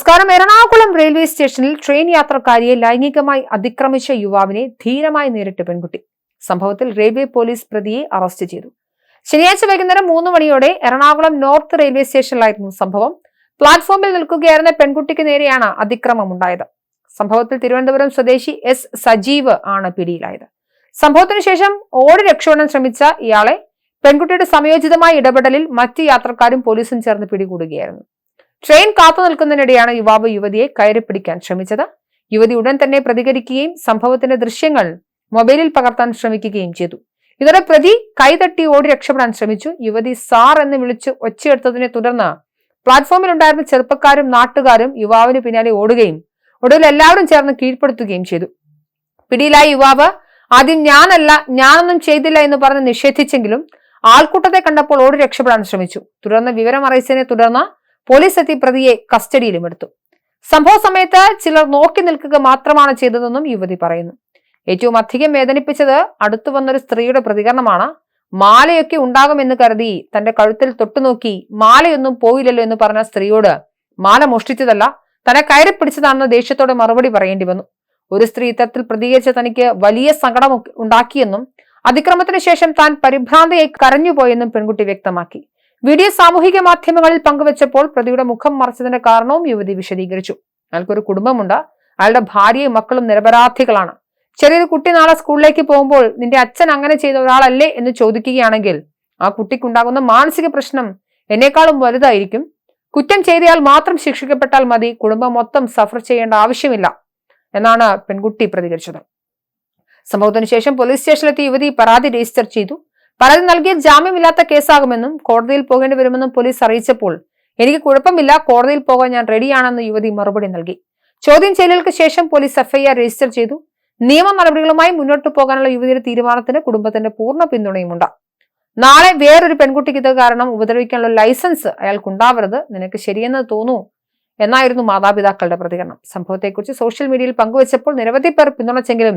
നമസ്കാരം എറണാകുളം റെയിൽവേ സ്റ്റേഷനിൽ ട്രെയിൻ യാത്രക്കാരിയെ ലൈംഗികമായി അതിക്രമിച്ച യുവാവിനെ ധീരമായി നേരിട്ട പെൺകുട്ടി. സംഭവത്തിൽ റെയിൽവേ പോലീസ് പ്രതിയെ അറസ്റ്റ് ചെയ്തു. ശനിയാഴ്ച വൈകുന്നേരം മൂന്ന് മണിയോടെ എറണാകുളം നോർത്ത് റെയിൽവേ സ്റ്റേഷനിലായിരുന്നു സംഭവം. പ്ലാറ്റ്ഫോമിൽ നിൽക്കുകയായിരുന്ന പെൺകുട്ടിക്ക് നേരെയാണ് അതിക്രമം ഉണ്ടായത് സംഭവത്തിൽ തിരുവനന്തപുരം സ്വദേശി എസ് സജീവ് ആണ് പിടിയിലായത്. സംഭവത്തിന് ശേഷം ഓടി രക്ഷപ്പെടാൻ ശ്രമിച്ച ഇയാളെ പെൺകുട്ടിയുടെ സമയോചിതമായ ഇടപെടലിൽ മറ്റ് യാത്രക്കാരും പോലീസും ചേർന്ന് പിടികൂടുകയായിരുന്നു. ട്രെയിൻ കാത്തു നിൽക്കുന്നതിനിടെയാണ് യുവാവ് യുവതിയെ കയറി പിടിക്കാൻ ശ്രമിച്ചത്. യുവതി ഉടൻ തന്നെ പ്രതികരിക്കുകയും സംഭവത്തിന്റെ ദൃശ്യങ്ങൾ മൊബൈലിൽ പകർത്താൻ ശ്രമിക്കുകയും ചെയ്തു. ഇതോടെ പ്രതി കൈതട്ടി ഓടി രക്ഷപ്പെടാൻ ശ്രമിച്ചു. യുവതി സാർ എന്ന് വിളിച്ച് ഒച്ചയെടുത്തതിനെ തുടർന്ന് പ്ലാറ്റ്ഫോമിൽ ഉണ്ടായിരുന്ന ചെറുപ്പക്കാരും നാട്ടുകാരും യുവാവിന് പിന്നാലെ ഓടുകയും ഒടുവിൽ എല്ലാവരും ചേർന്ന് കീഴ്പ്പെടുത്തുകയും ചെയ്തു. പിടിയിലായ യുവാവ് ആദ്യം ഞാനല്ല ഞാനൊന്നും ചെയ്തില്ല എന്ന് പറഞ്ഞ് നിഷേധിച്ചെങ്കിലും ആൾക്കൂട്ടത്തെ കണ്ടപ്പോൾ ഓടി രക്ഷപ്പെടാൻ ശ്രമിച്ചു. തുടർന്ന് വിവരം അറിയിച്ചതിനെ തുടർന്ന് പോലീസ് എത്തി പ്രതിയെ കസ്റ്റഡിയിലും എടുത്തു. സംഭവ സമയത്ത് ചിലർ നോക്കി നിൽക്കുക മാത്രമാണ് ചെയ്തതെന്നും യുവതി പറയുന്നു. ഏറ്റവും അധികം വേദനിപ്പിച്ചത് അടുത്തു വന്നൊരു സ്ത്രീയുടെ പ്രതികരണമാണ്. മാലയൊക്കെ ഉണ്ടാകുമെന്ന് കരുതി തന്റെ കഴുത്തിൽ തൊട്ടുനോക്കി മാലയൊന്നും പോയില്ലല്ലോ എന്ന് പറഞ്ഞ സ്ത്രീയോട് മാല മോഷ്ടിച്ചതല്ല തന്നെ കയറി പിടിച്ചതാണെന്ന് ദേഷ്യത്തോടെ മറുപടി പറയേണ്ടി വന്നു. ഒരു സ്ത്രീ ഇത്തരത്തിൽ പ്രതികരിച്ച തനിക്ക് വലിയ സങ്കടം ഉണ്ടാക്കിയെന്നും അതിക്രമത്തിന് ശേഷം താൻ പരിഭ്രാന്തയായി കരഞ്ഞുപോയെന്നും പെൺകുട്ടി വ്യക്തമാക്കി. വീഡിയോ സാമൂഹിക മാധ്യമങ്ങളിൽ പങ്കുവച്ചപ്പോൾ പ്രതിയുടെ മുഖം മറച്ചതിന്റെ കാരണവും യുവതി വിശദീകരിച്ചു. അയാൾക്കൊരു കുടുംബമുണ്ട്. അയാളുടെ ഭാര്യയും മക്കളും നിരപരാധികളാണ്. ചെറിയൊരു കുട്ടി നാളെ സ്കൂളിലേക്ക് പോകുമ്പോൾ നിന്റെ അച്ഛൻ അങ്ങനെ ചെയ്ത ഒരാളല്ലേ എന്ന് ചോദിക്കുകയാണെങ്കിൽ ആ കുട്ടിക്കുണ്ടാകുന്ന മാനസിക പ്രശ്നം എന്നെക്കാളും വലുതായിരിക്കും. കുറ്റം ചെയ്തയാൾ മാത്രം ശിക്ഷിക്കപ്പെട്ടാൽ മതി. കുടുംബം മൊത്തം സഫർ ചെയ്യേണ്ട ആവശ്യമില്ല എന്നാണ് പെൺകുട്ടി പ്രതികരിച്ചത്. സംഭവത്തിന് ശേഷം പോലീസ് സ്റ്റേഷനിലെത്തി യുവതി പരാതി രജിസ്റ്റർ ചെയ്തു. പരാതി നൽകിയ ജാമ്യമില്ലാത്ത കേസാകുമെന്നും കോടതിയിൽ പോകേണ്ടി വരുമെന്നും പോലീസ് അറിയിച്ചപ്പോൾ എനിക്ക് കുഴപ്പമില്ല കോടതിയിൽ പോകാൻ ഞാൻ റെഡിയാണെന്ന് യുവതി മറുപടി നൽകി. ചോദ്യം ചെയ്യലുകൾക്ക് ശേഷം പോലീസ് എഫ്ഐആർ രജിസ്റ്റർ ചെയ്തു. നിയമ നടപടികളുമായി മുന്നോട്ട് പോകാനുള്ള യുവതിയുടെ തീരുമാനത്തിന് കുടുംബത്തിന്റെ പൂർണ പിന്തുണയുമുണ്ട്. നാളെ വേറൊരു പെൺകുട്ടിക്ക് ഇത് കാരണം ഉപദ്രവിക്കാനുള്ള ലൈസൻസ് അയാൾക്കുണ്ടാവരുത് നിനക്ക് ശരിയെന്ന് തോന്നൂ എന്നായിരുന്നു മാതാപിതാക്കളുടെ പ്രതികരണം. സംഭവത്തെക്കുറിച്ച് സോഷ്യൽ മീഡിയയിൽ പങ്കുവച്ചപ്പോൾ നിരവധി പേർ പിന്തുണച്ചെങ്കിലും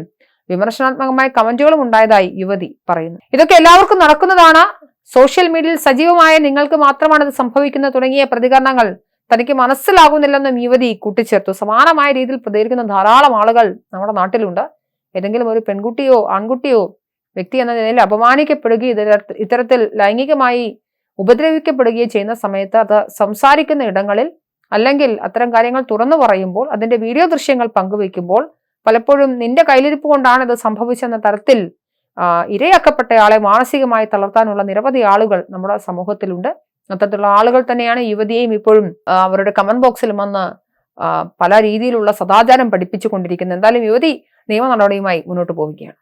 വിമർശനാത്മകമായ കമന്റുകളും ഉണ്ടായതായി യുവതി പറയുന്നു. ഇതൊക്കെ എല്ലാവർക്കും നടക്കുന്നതാണ്. സോഷ്യൽ മീഡിയയിൽ സജീവമായ നിങ്ങൾക്ക് മാത്രമാണ് ഇത് സംഭവിക്കുന്നത് തുടങ്ങിയ പ്രതികരണങ്ങൾ തനിക്ക് മനസ്സിലാകുന്നില്ലെന്നും യുവതി കൂട്ടിച്ചേർത്തു. സമാനമായ രീതിയിൽ പ്രതികരിക്കുന്ന ധാരാളം ആളുകൾ നമ്മുടെ നാട്ടിലുണ്ട്. ഏതെങ്കിലും ഒരു പെൺകുട്ടിയോ ആൺകുട്ടിയോ വ്യക്തി എന്ന നിലയിൽ അപമാനിക്കപ്പെടുകയും ഇത്തരത്തിൽ ലൈംഗികമായി ഉപദ്രവിക്കപ്പെടുകയോ ചെയ്യുന്ന സമയത്ത് അത് സംസാരിക്കുന്ന ഇടങ്ങളിൽ അല്ലെങ്കിൽ അത്തരം കാര്യങ്ങൾ തുറന്നു പറയുമ്പോൾ അതിന്റെ വീഡിയോ ദൃശ്യങ്ങൾ പങ്കുവയ്ക്കുമ്പോൾ പലപ്പോഴും നിന്റെ കയ്യിലിരിപ്പ് കൊണ്ടാണ് ഇത് സംഭവിച്ചെന്ന തരത്തിൽ ഇരയാക്കപ്പെട്ടയാളെ മാനസികമായി തളർത്താനുള്ള നിരവധി ആളുകൾ നമ്മുടെ സമൂഹത്തിലുണ്ട്. അത്തരത്തിലുള്ള ആളുകൾ തന്നെയാണ് യുവതിയെയും ഇപ്പോഴും അവരുടെ കമന്റ് ബോക്സിൽ വന്ന് പല രീതിയിലുള്ള സദാചാരം പഠിപ്പിച്ചു കൊണ്ടിരിക്കുന്നത് എന്തായാലും യുവതി നിയമ നടപടിയുമായി മുന്നോട്ട് പോവുകയാണ്.